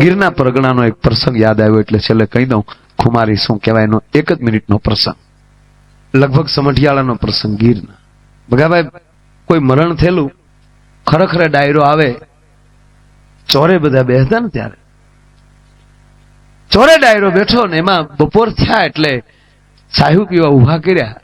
ગીરના પરગણાનો એક પ્રસંગ યાદ આવ્યો એટલે છેલ્લે કહી દઉં, ખુમારી શું કહેવાયનો એક જ મિનિટનો પ્રસંગ. લગભગ સમઢિયાળાનો પ્રસંગ ગીરના. ભગાભાઈ, કોઈ મરણ થયેલું? ખરેખર ડાયરો આવે. ચોરે બધા બેસતા ને ત્યારે. ચોરે ડાયરો બેઠો ને એમાં બપોર થયા એટલે સાહુ પીવા ઊભા કર્યા.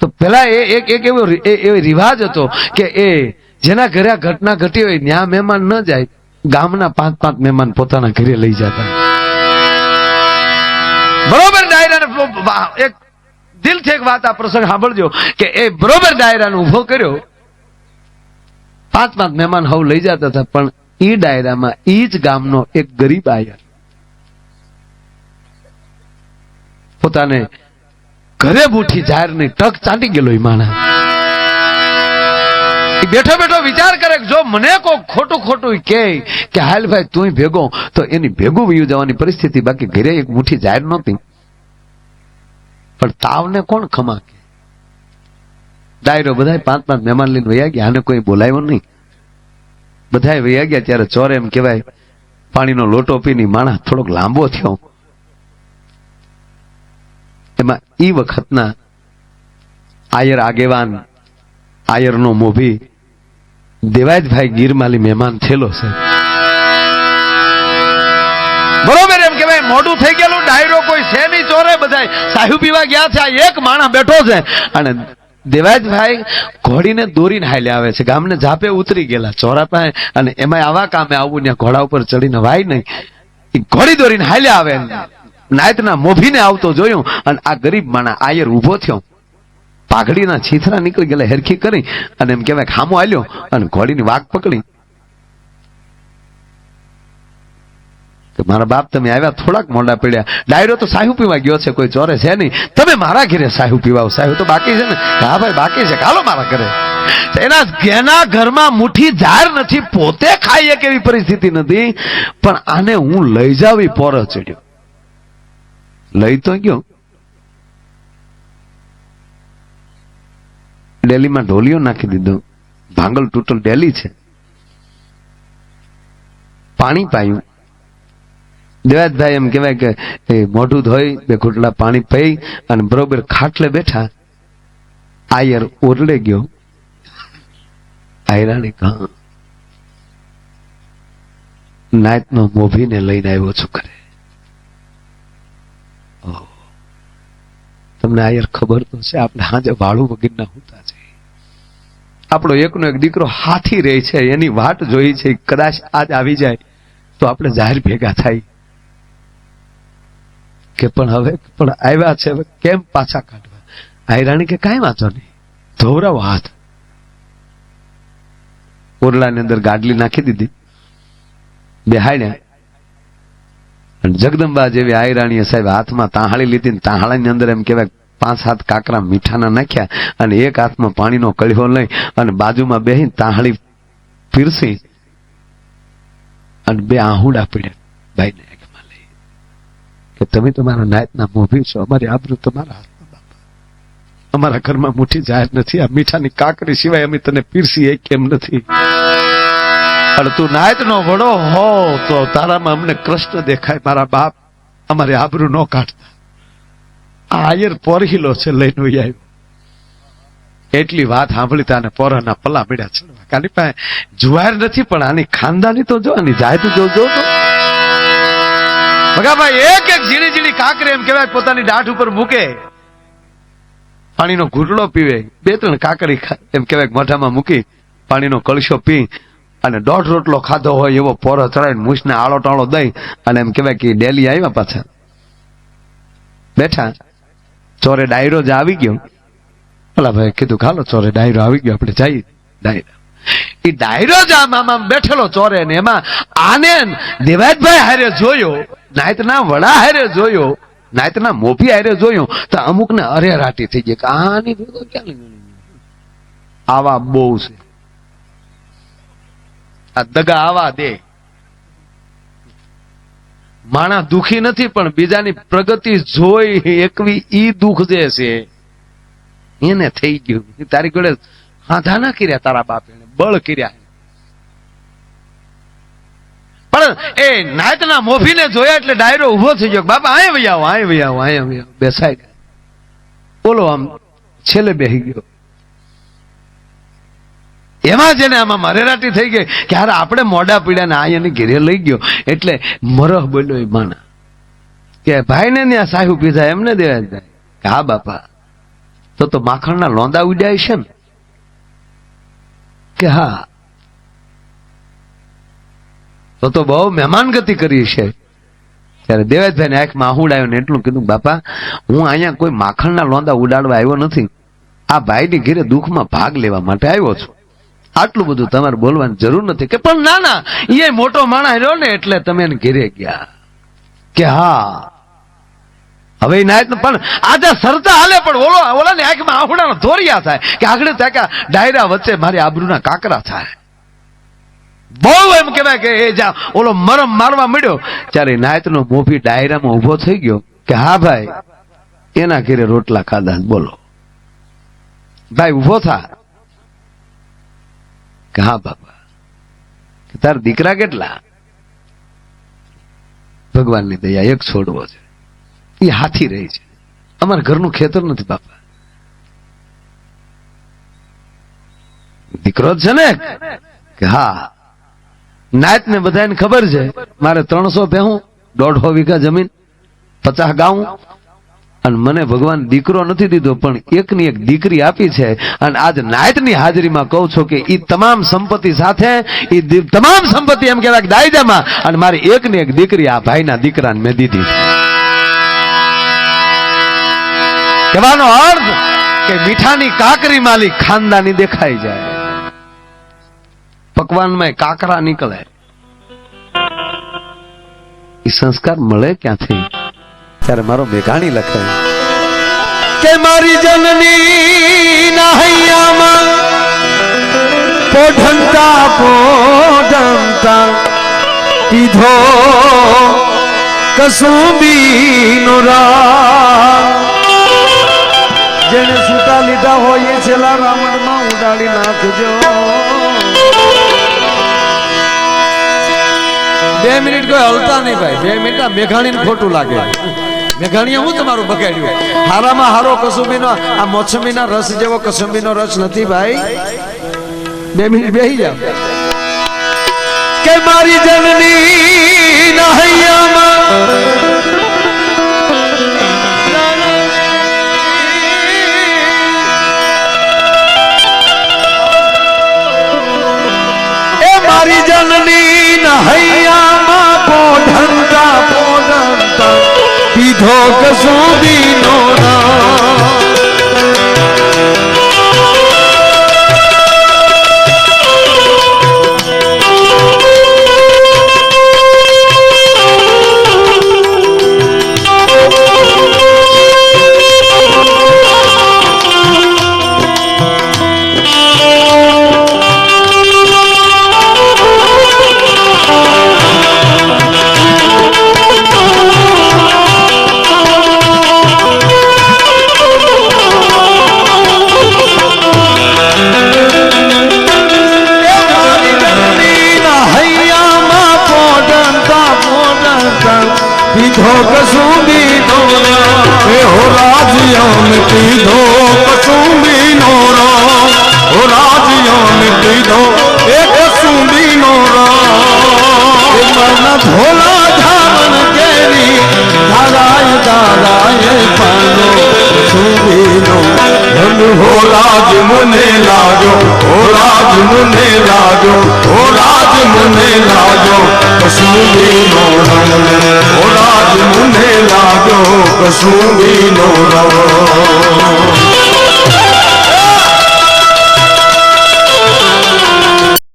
તો પેલા એ એક એક એવો એવો રિવાજ હતો કે એ જેના ઘરે આ ઘટના ઘટી હોય ત્યાં મહેમાન ન જાય ગામના પાંચ પાંચ મહેમાન પોતાના ઘરે લઈ જતા. બરોબર વા- એક દિલથી એક વાત આ પ્રસંગ સાંભળજો કે એ બરોબર ડાયરાનો ઊભો કર્યો. પાંચ પાંચ મહેમાન હવ લઈ જતા હતા, પણ એ ડાયરામાં એ જ ગામનો એક ગરીબ આયર પોતાને ઘરે બુઠી જાહેરની ટક ચાટી ગયેલો એ માણસ. બેઠો બેઠો વિચાર કરે જો મને કોઈ ખોટું ખોટું કે કે હાલ ભાઈ તું ભેગો, તો એની ભેગું વયું જવાની પરિસ્થિતિ બાકી ઘરે એક મુઠ્ઠી જાહેર નહોતી. પણ તાવને કોણ ખમા કે? ડાયરો બધા પાંચ પાંચ મહેમાન લઈને વયા ગયા, આને કોઈ બોલાવ્યો નહીં. બધા વયા ગયા ત્યારે ચોરે એમ કહેવાય, પાણીનો લોટો પીની માણસ થોડોક લાંબો થયો. એમાં ઈ વખતના આયર આગેવાન આયરનો મોભી દેવાયતભાઈ ગીરમાલી મહેમાન થયેલો છે. બરોબર એમ કહેવાય, મોડું થઈ ગયેલું, ડાયરો કોઈ છે નહીં ચોરે બધાય. સાહેબ પીવા ગયા છે, આ એક માણસ બેઠો છે. અને દેવાયતભાઈ ઘોડીને દોરીને હાલે આવે છે, ગામને ઝાપે ઉતરી ગયેલા, ચોરા પાસે, અને એમાં આવા કામે આવવું ત્યાં ઘોડા ઉપર ચડીને વાય નહીં. ઘોડી દોરીને હાલે આવે. નાયતના મોભીને આવતો જોયું, અને આ ગરીબ માણા આયર ઊભો થયો. પાઘડીના છીથરા નીકળી ગયેલા હેરખી કરી અને એમ કહેવાય ખામો આલ્યો અને ઘોડીની વાઘ પકડી. મારા બાપ, તમે આવ્યા, થોડાક મોડા પડ્યા. ડાયરો તો સાહુ પીવા ગયો છે, કોઈ ચોરે છે નહીં. તમે મારા ઘરે સાહુ પીવાઓ. સાહુ તો બાકી છે ને? હા ભાઈ, બાકી છે. હાલો મારા ઘરે. એના એના ઘરમાં મુઠ્ઠી જાર નથી, પોતે ખાઈએ કેવી પરિસ્થિતિ નથી, પણ આને હું લઈ જાવી, પોર ચડ્યો. લઈ તો ગયો. ડેલીમાં ઢોલિયો નાખી દીધો. ભાંગલ ટોટલ ડેલી છે. પાણી પાયું. દેવાજભાઈ એમ કહેવાય કે એ મોઢું ધોઈ બે ઘૂંટલા પાણી પી અને બરોબર ખાટલે બેઠા. આયર ઓરડે ગયો. આયરાણી કહા નાયતનો મોભીને લઈને આવ્યો છું કરે તમને આયર ખબર તો છે આપણે હાજે વાળું વગરના હોતા છે. આપણો એકનો એક દીકરો હાથી રહે છે, એની વાટ જોઈ છે, કદાચ આજ આવી જાય, તો આપણે જાહેર ભેગા થાય. કે પણ હવે, પણ આવ્યા છે, હવે કેમ પાછા કાઢવા? આયરાણી કે કાંઈ વાંચો નહીં. ધોવરાવો હાથ. ઓરડાની અંદર ગાડલી નાખી દીધી. બે હાડ્યા જગદંબા જેવી આયરાણીએ સાહેબ હાથમાં તાહાળી લીધી તાહાળાની અંદર એમ કહેવાય પાંચ સાત કાકરા મીઠાના નાખ્યા અને એક હાથમાં પાણીનો કળીઓ લઈ અને બાજુમાં બેહીને તાહળી પીરસી અને બે આહુડા પડ્યા. ભાઈને કે તમે તમારા નાયતના મોભી છો, અમારી આબરૂ તમારા અમારા ઘરમાં મુઠ્ઠી જાહેર નથી, આ મીઠાની કાકરી સિવાય અમે તને પીરસી એ કેમ નથી? અને તું નાયતનો વડો હો, તો તારામાં અમને કૃષ્ણ દેખાય, મારા બાપ. અમારી આબરૂ ન કાઢતા. આ આયર પોરહીલો છે લઈને ઉઈ આવ્યો. એટલી વાત સાંભળી તાને પોરાના પલ્લા મળ્યા છે. કાની પાસે જુવાર નથી, પણ આની ખાનદાની તો જો, આની જાય તો જો જો. ભગાભાઈ, એક એક ઝીણી ઝીણી કાંકરે એમ કહેવાય, પોતાની દાઢ ઉપર મૂકે. પાણીનો ઘૂંટડો પીવે. બે ત્રણ કાકરી એમ કહેવાય, મોઢામાં મૂકી, પાણીનો કળશો પી અને દોઢ રોટલો ખાધો હોય એવો પોરો ચડાવીને મૂછને આળો ટાળો દઈ અને એમ કહેવાય કે ડેલી આવ્યા પાછા. બેઠા. ચોરે ડાયરો જ આવી ગયો. ઓલા ભાઈ, કીધું, ખાલો ચોરે ડાયરો આવી ગયો, આપણે જઈએ. ડાયરો. એ ડાયરો જ આમ બેઠેલો ચોરે ને એમાં આને દેવાજભાઈ હારે જોયો, નાયતના વડા હારે જોયો, નાયતના મોભી હારે જોયો, તો અમુકને અરેરાટી થઈ ગઈ કે આની ભેગો ક્યાં આવા બહુ છે. આ દગા આવા દે. માણા દુખી નથી, પણ બીજાની પ્રગતિ જોઈ એકવી ઈ દુઃખ જે છે, એને થઈ ગયું. તારી જોડે હાધા ના કર્યા તારા બાપે બળ કર્યા. પણ એ નાયતના મોફીને જોયા એટલે ડાયરો ઊભો થઈ ગયો. બાપા, આય વહી આય અહીં આય આવો બેસાય. બોલો આમ, છેલ્લે બેસી ગયો. એમાં છે ને આમાં મરેરાટી થઈ ગઈ કે હારે આપણે મોડા પીડ્યા ને આ એને ઘેરે લઈ ગયો. એટલે મરહ બોલ્યો એ માના કે ભાઈને ત્યાં સાહુ પીધા એમને દેવા જાય કે હા બાપા, તો તો માખણના લોંદા ઉડ્યા છે ને. કે હા. તો તો બહુ મહેમાન ગતિ કરી છે. ત્યારે દેવેશભાઈ ને આંખમાં આહુડ આવ્યો ને એટલું કીધું, બાપા, હું અહીંયા કોઈ માખણના લોંદા ઉડાડવા આવ્યો નથી. આ ભાઈની ઘેરે દુઃખમાં ભાગ લેવા માટે આવ્યો છું. આટલું બધું તમારે બોલવાની જરૂર નથી કે પણ ના ના, એ મોટો માણસ રહ્યો ને એટલે તમે એને ઘેરે ગયા. કે હા. હવે નાયત પણ આજે સરતા હાલે પણ ઓલો ઓલાની આંખમાં આહુડા ધોરિયા થાય કે આગળ ત્યાં ડાયરા વચ્ચે મારી આબરૂના કાકરા થાય. બહુ એમ કહેવાય કે એ જા ઓલો મરમ મારવા મળ્યો ત્યારે નાયતનો મોભી ડાયરામાં ઊભો થઈ ગયો કે હા ભાઈ, એના ઘેરે રોટલા ખાધા બોલો. ભાઈ, ઊભો થા. કે હા, બાપા. તાર દીકરા કેટલા? ભગવાનની દયા એક છોડવો છે. એ હાથી રહી છે. અમારા ઘરનું ખેતર નથી, બાપા. દીકરો છે ને હા. નાયત ને બધાને ખબર છે, મારે ત્રણસો ભેહું, દોઢસો વીઘા જમીન, પચાસ ગાઉં અને મને ભગવાન દીકરો નથી દીધો, પણ એકની એક દીકરી આપી છે અને આજ નાયતની હાજરીમાં કહું છું કે એ તમામ સંપત્તિ સાથે એ તમામ સંપત્તિ એમ કહેવાય દાયજામાં, અને મારી એકની એક દીકરી આ ભાઈના દીકરાને મેં દીધી કહેવાનો અર્થ કે મીઠાની કાકરી માલી ખાનદાની દેખાઈ જાય. પકવાનમાં કાકરા નીકળે. એ સંસ્કાર મળે ક્યાંથી? ત્યારે મારો મેઘાણી લખે કે મારી જનની ના હૈયામાં પોઢંતા પોઢંતા કીધો કસુંબી નો જેને સૂતા લીધા હોય એ છેલ્લા રામણમાં ઉડાડી નાખજો. બે મિનિટ કોઈ હલતા નહીં ભાઈ. બે મિનિટ મેઘાણીને ખોટું લાગે. મેઘાણીએ હું તમારું બગાડ્યું હારામાં હારો કસુંબીનો, આ મોસમીના રસ જેવો કસુંબીનો રસ નથી ભાઈ. બે મિનિટ બેહી જાવ કે મારી જનની મારી જનની ના પીધો કસુંબીનો રામ ભોલા ધામન કેરી ધારાય દાદાએ પાનો સુબીનો ધન હો મને મુને લાગ્યો મને રાજ મુને મને હો રાજ મુને લાગ્યો મને નો રંગ હો રાજ મુને લાગ્યો કસુંબી નો રંગ